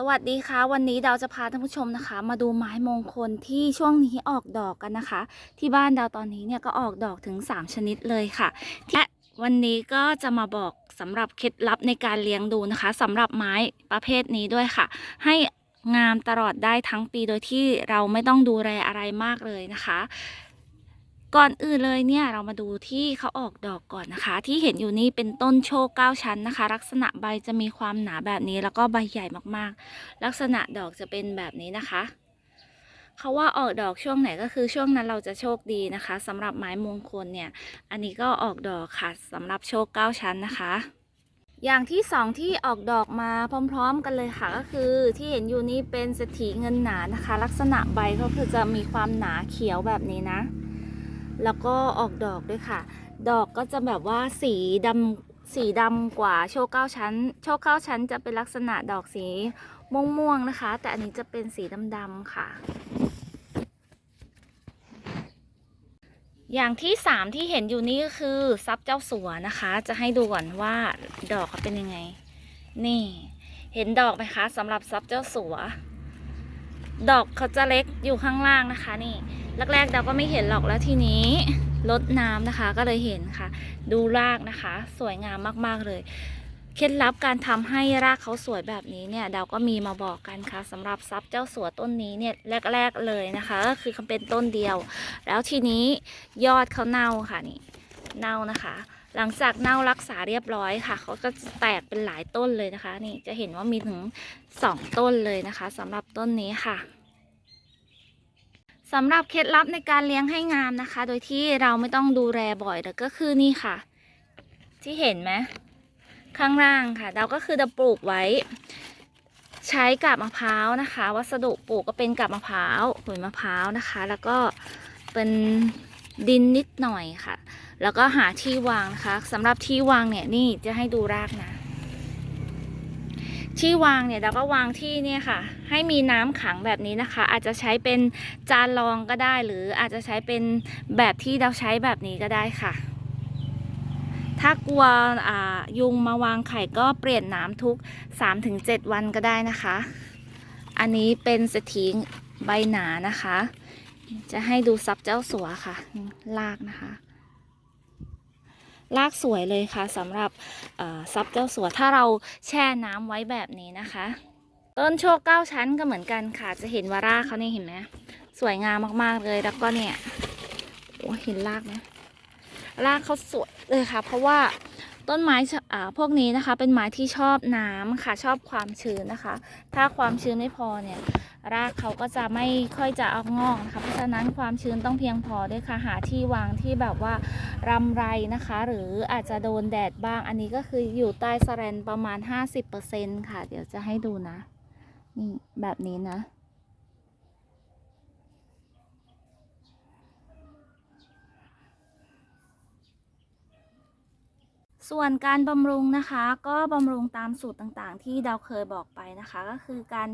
สวัสดีค่ะ วันนี้ดาวจะพาท่านผู้ชมนะคะ มาดูไม้มงคลที่ช่วงนี้ออกดอกกันนะคะ ที่บ้านดาวตอนนี้เนี่ยก็ออกดอกถึง 3 ชนิดเลยค่ะและวันนี้ก็จะมาบอกสำหรับเคล็ดลับในการเลี้ยงดูนะคะสำหรับไม้ประเภทนี้ด้วยค่ะ ให้งามตลอดได้ทั้งปีโดยที่เราไม่ต้องดูแลอะไรมากเลยนะคะ ก่อนอื่นเลยเนี่ยเรามาดูที่เขาออกดอกก่อนนะคะ ที่เห็นอยู่นี่เป็นต้นโชคเก้าชั้นนะคะ ลักษณะใบจะมีความหนาแบบนี้แล้วก็ใบใหญ่มากๆ ลักษณะดอกจะเป็นแบบนี้นะคะเขาว่าออกดอกช่วงไหนก็คือช่วงนั้นเราจะโชคดีนะคะสำหรับไม้มงคลเนี่ย อันนี้ก็ออกดอกค่ะสำหรับโชคเก้าชั้นนะคะอย่างที่สองที่ออกดอกมาพร้อม ๆ กันเลยค่ะก็คือที่เห็นอยู่นี่เป็นเศรษฐีเงินหนานะคะ ลักษณะใบก็คือจะมีความหนาเขียวแบบนี้นะ แล้วก็ออกดอกด้วยค่ะ ดอกก็จะแบบว่าสีดำสีดำกว่าโชเก้าชั้น โชเก้าชั้นจะเป็นลักษณะดอกสีม่วงๆนะคะ แต่อันนี้จะเป็นสีดำๆค่ะ อย่างที่สามที่เห็นอยู่นี่ก็คือซับเจ้าสัวนะคะ จะให้ดูก่อนว่าดอกเขาเป็นยังไง นี่ เห็นดอกไหมคะสำหรับซับเจ้าสัว ดอกเขาจะเล็กอยู่ข้างล่างนะคะ นี่ แรกๆเราก็ไม่เห็นหรอกแล้วทีนี้ลดน้ำนะคะก็เลยเห็นค่ะ ดูรากนะคะ สวยงามมากๆเลยเคล็ดลับการทำให้รากเขาสวยแบบนี้เนี่ยเราก็มีมาบอกกันค่ะสำหรับซับเจ้าสัวต้นนี้เนี่ยแรก ๆเลยนะคะ ก็คือเขาเป็นต้นเดียว แล้วทีนี้ยอดเขาเน่าค่ะนี่เน่านะคะ หลังจากเน่ารักษาเรียบร้อยค่ะเขาก็แตกเป็นหลายต้นเลยนะคะ นี่จะเห็นว่ามีถึงสองต้นเลยนะคะสำหรับต้นนี้ค่ะ สำหรับเคล็ดลับในการเลี้ยงให้งามนะคะ โดยที่เราไม่ต้องดูแลบ่อยแล้วก็คือนี่ค่ะ ที่เห็นไหมข้างล่างค่ะ เราก็คือจะปลูกไว้ ใช้กาบมะพร้าวนะคะ วัสดุปลูกก็เป็นกาบมะพร้าวขุยมะพร้าวนะคะ แล้วก็เป็นดินนิดหน่อยค่ะ แล้วก็หาที่วางนะคะสำหรับที่วางเนี่ยนี่จะให้ดูรากนะ ที่วางเนี่ยเราก็วางที่เนี่ยค่ะ ให้มีน้ำขังแบบนี้นะคะ อาจจะใช้เป็นจานรองก็ได้ หรืออาจจะใช้เป็นแบบที่เราใช้แบบนี้ก็ได้ค่ะ ถ้ากลัวอ่ายุงมาวางไข่ก็เปลี่ยนน้ำทุก 3-7 วันก็ได้นะคะ อันนี้เป็นสถีใบหนานะคะ จะให้ดูซับเจ้าสัวค่ะ ลากนะคะ ลากสวยเลยค่ะสำหรับซับเจ้าสัวถ้าเราแช่น้ำไว้แบบนี้นะคะ ต้นโชคเก้าชั้นก็เหมือนกันค่ะ จะเห็นว่ารากเขานี่เห็นไหมสวยงามมากๆเลยแล้วก็เนี่ยโอ้เห็นรากไหมรากเขาสวยเลยค่ะ เพราะว่าต้นไม้อ่าพวกนี้นะคะ เป็นไม้ที่ชอบน้ำค่ะชอบความชื้นนะคะ ถ้าความชื้นไม่พอเนี่ย รากเขาก็จะไม่ค่อยจะเอางอกนะคะ เพราะฉะนั้นความชื้นต้องเพียงพอด้วยค่ะ หาที่วางที่แบบว่ารำไรนะคะ หรืออาจจะโดนแดดบ้าง อันนี้ก็คืออยู่ใต้สแลนประมาณ 50%ค่ะ เดี๋ยวจะให้ดูนะ นี่แบบนี้นะ ส่วนการบำรุงนะคะก็บำรุงตามสูตรต่างๆ ที่ดาวเคยบอกไปนะคะ ก็คือการ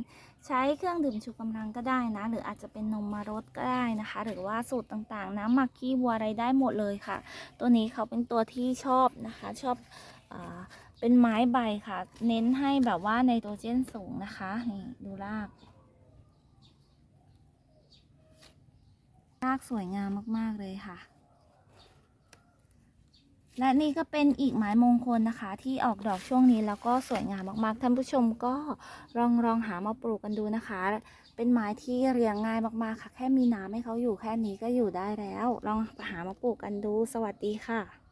ใช้เครื่องดื่มชูกำลังก็ได้นะ หรืออาจจะเป็นนมมารดก็ได้นะคะ หรือว่าสูตรต่างๆ น้ำหมักขี้วัวอะไรได้หมดเลยค่ะ ตัวนี้เขาเป็นตัวที่ชอบนะคะ ชอบอเป็นไม้ใบค่ะ เน้นให้แบบว่าไนโตรเจนสูงนะคะนี่ดูรากรากสวยงามมากๆเลยค่ะ และนี่ก็เป็นอีกไม้มงคลนะคะ ที่ออกดอกช่วงนี้แล้วก็สวยงามมากๆ ท่านผู้ชมก็ลองลองหามาปลูกกันดูนะคะ เป็นไม้ที่เรียงง่ายมากๆค่ะ แค่มีน้ำให้เขาอยู่แค่นี้ก็อยู่ได้แล้ว ลองหามาปลูกกันดู สวัสดีค่ะ